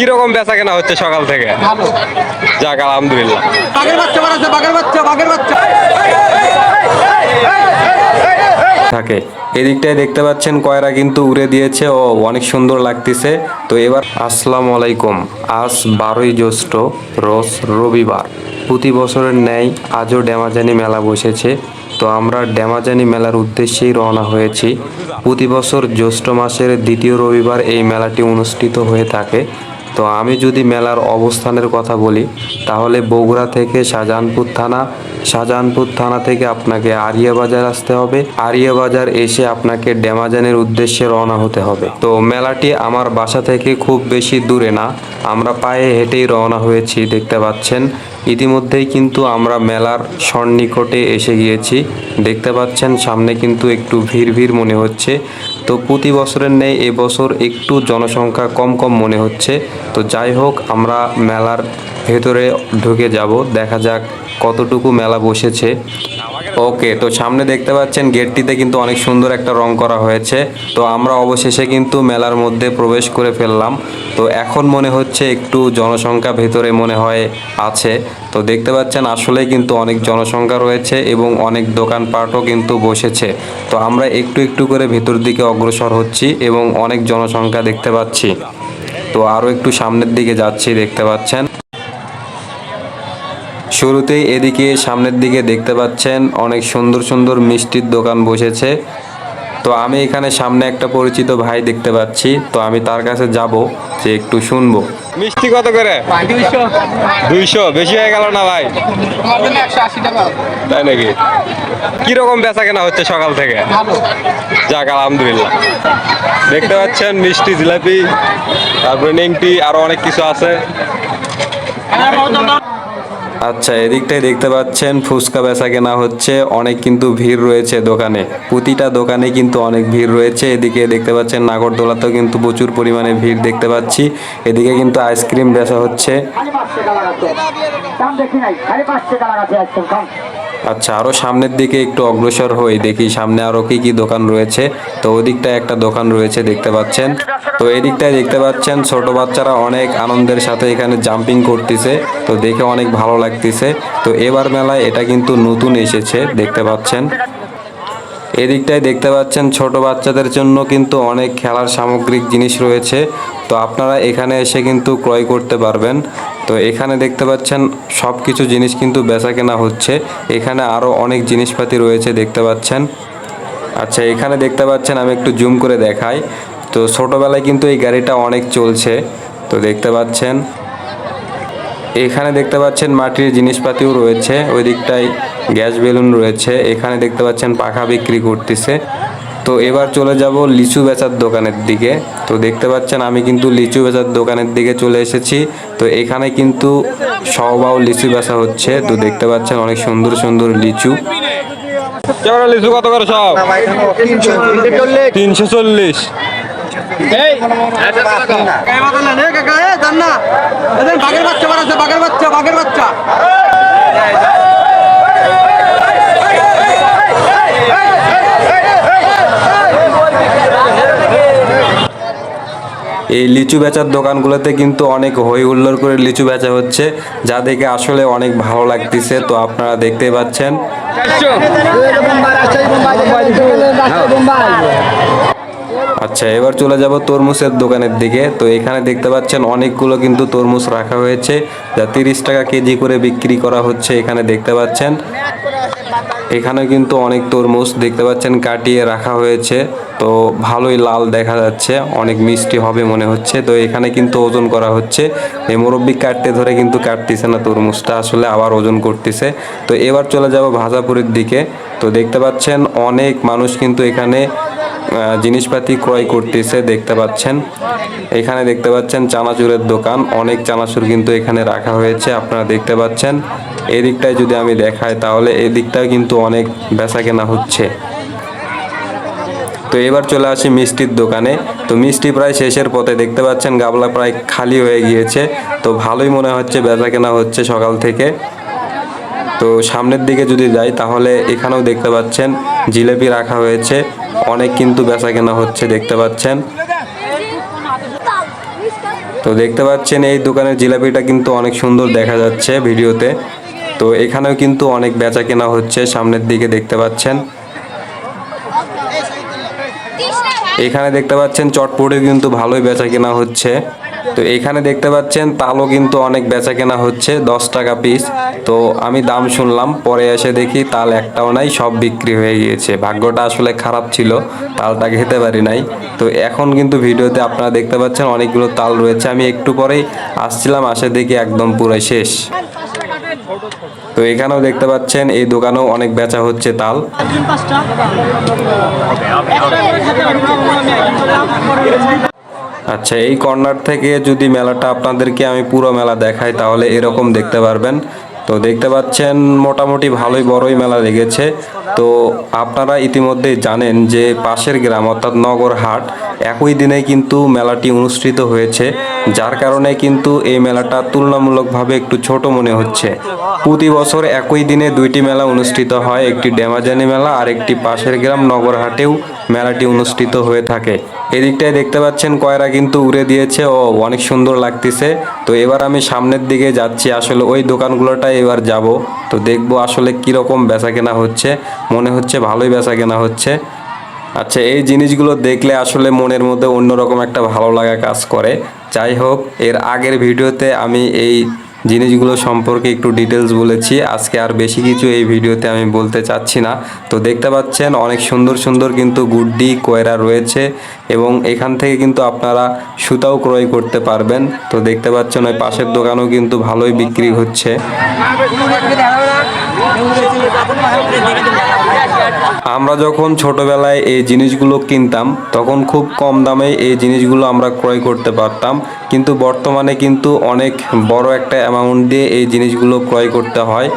কীরকম বেচা কেনা হচ্ছে সকাল থেকে? যাক আলহামদুলিল্লাহ। বাঘের বাচ্চা বানাচ্ছে বাঘের বাচ্চা বাঘের বাচ্চা। থাকে। এদিকটায় দেখতে পাচ্ছেন কয়রা কিন্তু উড়ে দিয়েছে। ও অনেক সুন্দর লাগতেছে। তো এবার আসসালামু আলাইকুম। আজ বারোই জ্যৈষ্ঠ রোজ রবিবার। প্রতি বছরের ন্যায় আজও ড্যামাজানি মেলা বসেছে। তো আমরা ড্যামাজানি মেলার উদ্দেশ্যেই রওনা হয়েছি। প্রতি বছর জ্যৈষ্ঠ মাসের দ্বিতীয় রবিবার এই মেলাটি অনুষ্ঠিত হয়ে থাকে। তো আমি যদি মেলার অবস্থানের কথা বলি, তাহলে বগুড়া থেকে শাহজাহানপুর থানা শাহজাহানপুর থানা থেকে আপনাকে আরিয়া বাজার আসতে হবে। আরিয়া বাজার এসে আপনাকে ড্যামাজানের উদ্দেশ্যে রওনা হতে হবে। তো মেলাটি আমার বাসা থেকে খুব বেশি দূরে না, আমরা পায়ে হেঁটেই রওনা হয়েছি, দেখতে পাচ্ছেন। ইতিমধ্যেই কিন্তু আমরা মেলার সন্নিকটে এসে গিয়েছি, দেখতে পাচ্ছেন সামনে কিন্তু একটু ভিড় ভিড় মনে হচ্ছে। তো প্রতি বছরের নেই এবছর একটু জনসংখ্যা কম কম মনে হচ্ছে। তো যাই হোক, আমরা মেলার ভেতরে ঢুকে যাব। দেখা যাক কতটুকু মেলা বসেছে। ওকে, তো সামনে দেখতে পাচ্ছেন গেটটিতে কিন্তু অনেক সুন্দর একটা রং করা হয়েছে। তো আমরা অবশেষে কিন্তু মেলার মধ্যে প্রবেশ করে ফেললাম। তো এখন মনে হচ্ছে একটু জনসংখ্যা ভেতরে মনে হয় আছে। তো দেখতে পাচ্ছেন আসলেই কিন্তু অনেক জনসংখ্যা রয়েছে এবং অনেক দোকানপাটও কিন্তু বসেছে। তো আমরা একটু একটু করে ভেতর দিকে অগ্রসর হচ্ছি এবং অনেক জনসংখ্যা দেখতে পাচ্ছি। তো আরও একটু সামনের দিকে যাচ্ছি, দেখতে পাচ্ছেন। শুরুতেই এদিকে সামনের দিকে দেখতে পাচ্ছেন অনেক সুন্দর সুন্দর মিষ্টির দোকান বসেছে। তো আমি এখানে সামনে একটা পরিচিত ভাই দেখতে পাচ্ছি। তো আমি তার কাছে যাব, যে একটু শুনব। মিষ্টি কত করে? দুইশো। বেশি হয়ে গেল না ভাই? তাই নাকি? কীরকম বেচা কেনা হচ্ছে সকাল থেকে? যাক, আলহামদুলিল্লাহ। দেখতে পাচ্ছেন মিষ্টি জিলাপি, তারপরে নেংটি আরও অনেক কিছু আছে। আচ্ছা এদিকটাই দেখতে পাচ্ছেন ফুচকা বেচা কেনা হচ্ছে। অনেক কিন্তু ভিড় রয়েছে দোকানে। প্রতিটা দোকানে কিন্তু অনেক ভিড় রয়েছে। এদিকে দেখতে পাচ্ছেন নাগরদোলাতেও কিন্তু প্রচুর পরিমাণে ভিড় দেখতে পাচ্ছি। এদিকে কিন্তু আইসক্রিম বেচা হচ্ছে। আচ্ছা আরও সামনের দিকে একটু অগ্রসর হই, দেখি সামনে আরও কি কি দোকান রয়েছে। তো ওদিকটায় একটা দোকান রয়েছে দেখতে পাচ্ছেন। তো এদিকটায় দেখতে পাচ্ছেন, ছোট বাচ্চারা অনেক আনন্দের সাথে এখানে জাম্পিং করতেছে। তো দেখে অনেক ভালো লাগতেছে। তো এবার মেলায় এটা কিন্তু নতুন এসেছে, দেখতে পাচ্ছেন। এদিকটায় দেখতে পাচ্ছেন ছোট বাচ্চাদের জন্য কিন্তু অনেক খেলার সামগ্রিক জিনিস রয়েছে। তো আপনারা এখানে এসে কিন্তু ক্রয় করতে পারবেন। তো এখানে দেখতে পাচ্ছেন সব কিছু জিনিস কিন্তু বেচা কেনা হচ্ছে। এখানে আরও অনেক জিনিসপাতি রয়েছে দেখতে পাচ্ছেন। আচ্ছা এখানে দেখতে পাচ্ছেন আমি একটু জুম করে দেখাই। তো ছোটোবেলায় কিন্তু এই গাড়িটা অনেক চলছে। তো দেখতে পাচ্ছেন। এখানে দেখতে পাচ্ছেন মাটির জিনিসপাতিও রয়েছে। ওই দিকটায় গ্যাস বেলুন রয়েছে এখানে দেখতে পাচ্ছেন পাখা বিক্রি করতেছে। তো এবার চলে যাব লিচু বেচার দোকানের দিকে। তো দেখতে পাচ্ছেন আমি কিন্তু লিচু বেচার দোকানের দিকে চলে এসেছি। তো এখানে কিন্তু সবাও লিচু বেচা হচ্ছে। তো দেখতে পাচ্ছেন অনেক সুন্দর সুন্দর লিচু। লিচু? কত করে সব? তিনশো চল্লিশ। বাঘের বাচ্চা বাঘের বাচ্চা বাঘের বাচ্চা। এই লিচু বেচার দোকানগুলোতে কিন্তু অনেক হই হুল্লোড় করে লিচু বেচা হচ্ছে যা দেখে আসলে অনেক ভালো লাগতেছে। তো আপনারা দেখতে পাচ্ছেন। আচ্ছা এবার চলে যাব তরমুজের দোকানের দিকে। তো এখানে দেখতে পাচ্ছেন অনেকগুলো কিন্তু তরমুজ রাখা হয়েছে, যা তিরিশ টাকা কেজি করে বিক্রি করা হচ্ছে এখানে দেখতে পাচ্ছেন। এখানে কিন্তু অনেক তরমুজ দেখতে পাচ্ছেন কাটিয়ে রাখা হয়েছে। তো ভালোই লাল দেখা যাচ্ছে, অনেক মিষ্টি হবে মনে হচ্ছে। তো এখানে কিন্তু ওজন করা হচ্ছে। এই মুরব্বি কাটতে ধরে কিন্তু কাটতেছে না তরমুজটা, আসলে আবার ওজন করতেছে। তো এবার চলে যাব ভাজাপুরের দিকে। তো দেখতে পাচ্ছেন অনেক মানুষ কিন্তু এখানে জিনিসপাতি ক্রয় করতেছে, দেখতে পাচ্ছেন। এখানে দেখতে পাচ্ছেন চানাচুরের দোকান। অনেক চানাচুর কিন্তু এখানে রাখা হয়েছে, আপনারা দেখতে পাচ্ছেন। এদিকটায় যদি আমি দেখাই, তাহলে এদিকটায় কিন্তু অনেক বেচা কেনা হচ্ছে। তো এবার চলে আসি মিষ্টির দোকানে। তো মিষ্টি প্রায় শেষের পথে দেখতে পাচ্ছেন, গাবলা প্রায় খালি হয়ে গিয়েছে। তো ভালোই মনে হচ্ছে বেচা কেনা হচ্ছে সকাল থেকে। তো সামনের দিকে যদি যাই, তাহলে এখানেও দেখতে পাচ্ছেন জিলেপি রাখা হয়েছে। অনেক কিন্তু বেচা কেনা হচ্ছে, দেখতে পাচ্ছেন। তো দেখতে পাচ্ছেন, এই দোকানের জিলাপিটা কিন্তু অনেক সুন্দর দেখা যাচ্ছে ভিডিওতে। তো এখানেও কিন্তু অনেক বেচা কেনা হচ্ছে, সামনের দিকে দেখতে পাচ্ছেন। এখানে দেখতে পাচ্ছেন চটপটে কিন্তু ভালোই বেচা কেনা হচ্ছে। তো এখানে দেখতে পাচ্ছেন, তালও কিন্তু অনেক বেচা কেনা হচ্ছে, দশ টাকা পিস তো আমি দাম শুনলাম, পরে এসে দেখি তাল একটাও নাই, সব বিক্রি হয়ে গিয়েছে। ভাগ্যটা আসলে খারাপ ছিল, তালটা খেতে পারি নাই। তো এখন কিন্তু ভিডিওতে আপনারা দেখতে পাচ্ছেন অনেকগুলো তাল রয়েছে। আমি একটু পরেই আসছিলাম, আসে দেখি একদম পুরো শেষ। তো এখানেও দেখতে পাচ্ছেন, এই দোকানেও অনেক বেচা হচ্ছে তাল। আচ্ছা এই কর্নার থেকে যদি মেলাটা আপনাদেরকে আমি পুরো মেলা দেখাই, তাহলে এরকম দেখতে পারবেন। তো দেখতে পাচ্ছেন মোটামুটি ভালোই বড়ই মেলা লেগেছে। তো আপনারা ইতিমধ্যেই জানেন যে পাশের গ্রাম অর্থাৎ নগর হাট একই দিনে কিন্তু মেলাটি অনুষ্ঠিত হয়েছে, যার কারণে কিন্তু এই মেলাটা তুলনামূলকভাবে একটু ছোট মনে হচ্ছে। প্রতি বছর একই দিনে দুইটি মেলা অনুষ্ঠিত হয়, একটি ড্যামাজানি মেলা আর একটি পাশের গ্রাম নগর হাটেও মেলাটি অনুষ্ঠিত হয়ে থাকে। এদিকটায় দেখতে পাচ্ছেন কয়রা কিন্তু উড়ে দিয়েছে। ও, অনেক সুন্দর লাগতেছে। তো এবার আমি সামনের দিকে যাচ্ছি। আসলে ওই দোকানগুলোটাই এবার যাব। তো দেখব আসলে কীরকম বেচা কেনা হচ্ছে। মনে হচ্ছে ভালোই বেচা কেনা হচ্ছে। আচ্ছা এই জিনিসগুলো দেখলে আসলে মনের মধ্যে অন্যরকম একটা ভালো লাগা কাজ করে। যাই হোক, এর আগের ভিডিওতে আমি এই জিনিসগুলো সম্পর্কে একটু ডিটেলস বলেছি। আজকে আর বেশি কিছু এই ভিডিওতে আমি বলতে চাচ্ছি না। তো দেখতে পাচ্ছেন, অনেক সুন্দর সুন্দর কিন্তু গুড্ডি, কয়রা রয়েছে এবং এখান থেকে কিন্তু আপনারা সুতাও ক্রয় করতে পারবেন। তো দেখতে পাচ্ছেন, ওই পাশের দোকানেও কিন্তু ভালোই বিক্রি হচ্ছে। আমরা যখন ছোটবেলায় এই জিনিসগুলো কিনতাম, তখন খুব কম দামে এই জিনিসগুলো আমরা ক্রয় করতে পারতাম। কিন্তু বর্তমানে কিন্তু অনেক বড় একটা অ্যামাউন্ট দিয়ে এই জিনিসগুলো ক্রয় করতে হয়,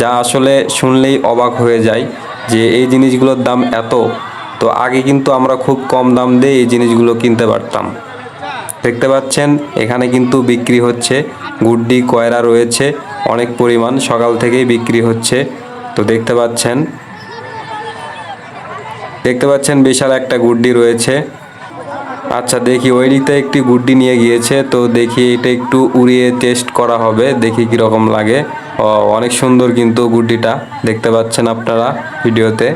যা আসলে শুনলেই অবাক হয়ে যায় যে এই জিনিসগুলোর দাম এত। তো আগে কিন্তু আমরা খুব কম দাম দিয়ে এই জিনিসগুলো কিনতে পারতাম। দেখতে পাচ্ছেন, এখানে কিন্তু বিক্রি হচ্ছে, গুড্ডি, কয়রা রয়েছে, অনেক পরিমাণ সকাল থেকেই বিক্রি হচ্ছে। তো দেখতে পাচ্ছেন দেখতে পাচ্ছেন বিশাল একটা গুড্ডি রয়েছে। আচ্ছা দেখি ওই দিকটা একটি গুড্ডি নিয়ে গিয়েছে, তো দেখি এটা একটু উড়িয়ে টেস্ট করা হবে, দেখি কীরকম লাগে। ও, অনেক সুন্দর কিন্তু গুড্ডিটা, দেখতে পাচ্ছেন আপনারা ভিডিওতে।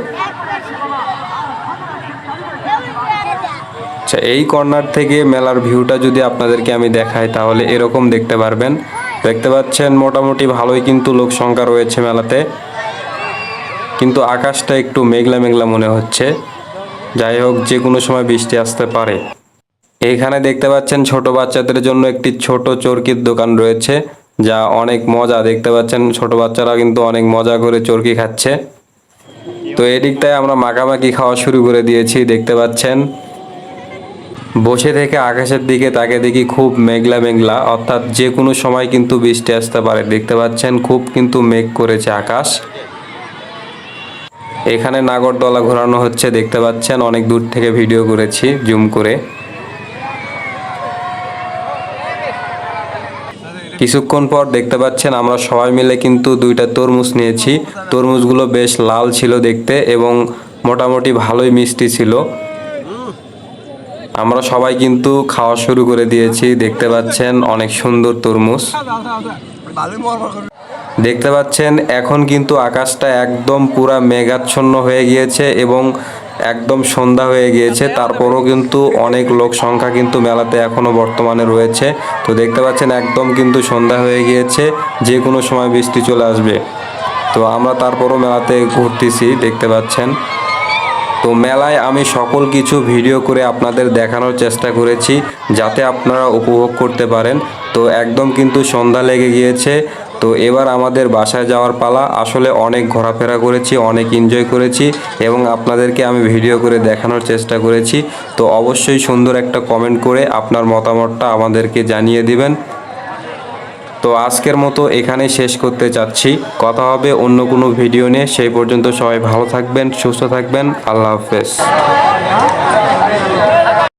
আচ্ছা এই কর্নার থেকে মেলার ভিউটা যদি আপনাদেরকে আমি দেখাই, তাহলে এরকম দেখতে পারবেন। দেখতে পাচ্ছেন মোটামুটি ভালোই কিন্তু লোক সংখ্যা রয়েছে মেলাতে। কিন্তু আকাশটা একটু মেঘলা মেঘলা মনে হচ্ছে। যাই হোক, যে কোনো সময় বৃষ্টি আসতে পারে। এখানে দেখতে পাচ্ছেন ছোট বাচ্চাদের জন্য একটি ছোট চরকির দোকান রয়েছে, যা অনেক মজা। দেখতে পাচ্ছেন ছোট বাচ্চারা কিন্তু অনেক মজা করে চরকি খাচ্ছে। তো এদিকটায় আমরা মাখামাখি খাওয়া শুরু করে দিয়েছি, দেখতে পাচ্ছেন। বসে থেকে আকাশের দিকে তাকে দেখি খুব মেঘলা মেঘলা, অর্থাৎ যে কোনো সময় কিন্তু বৃষ্টি আসতে পারে। দেখতে পাচ্ছেন খুব কিন্তু মেঘ করেছে আকাশ। এখানে নাগরদোলা ঘোরানো হচ্ছে, দেখতে পাচ্ছেন, অনেক দূর থেকে ভিডিও করেছি, জুম করে। কিছুক্ষণ পর দেখতে পাচ্ছেন, আমরা সবাই মিলে কিন্তু দুইটা তরমুজ নিয়েছি। তরমুজগুলো বেশ লাল ছিল দেখতে এবং মোটামুটি ভালোই মিষ্টি ছিল। আমরা সবাই কিন্তু খাওয়া শুরু করে দিয়েছি, দেখতে পাচ্ছেন, অনেক সুন্দর তরমুজ। দেখতে পাচ্ছেন, এখন কিন্তু আকাশটা একদম পুরা মেঘাচ্ছন্ন হয়ে গিয়েছে এবং একদম সন্ধ্যা হয়ে গিয়েছে। তারপরও কিন্তু অনেক লোক সংখ্যা কিন্তু মেলাতে এখনও বর্তমানে রয়েছে। তো দেখতে পাচ্ছেন, একদম কিন্তু সন্ধ্যা হয়ে গিয়েছে যে কোনো সময় বৃষ্টি চলে আসবে। তো আমরা তারপরও মেলাতে ঘুরতেছি, দেখতে পাচ্ছেন। তো মেলায় আমি সকল কিছু ভিডিও করে আপনাদের দেখানোর চেষ্টা করেছি, যাতে আপনারা উপভোগ করতে পারেন। তো একদম কিন্তু সন্ধ্যা লেগে গিয়েছে তো এবার আমাদের বাসায় যাওয়ার পালা। আসলে অনেক ঘোরাফেরা করেছি, অনেক এনজয় করেছি এবং আপনাদেরকে আমি ভিডিও করে দেখানোর চেষ্টা করেছি। তো অবশ্যই সুন্দর একটা কমেন্ট করে আপনার মতামতটা আমাদেরকে জানিয়ে দিবেন। তো আজকের মতো এখানেই শেষ করতে চাচ্ছি। কথা হবে অন্য কোনো ভিডিও নিয়ে। সেই পর্যন্ত সবাই ভালো থাকবেন, সুস্থ থাকবেন। আল্লাহ হাফেজ।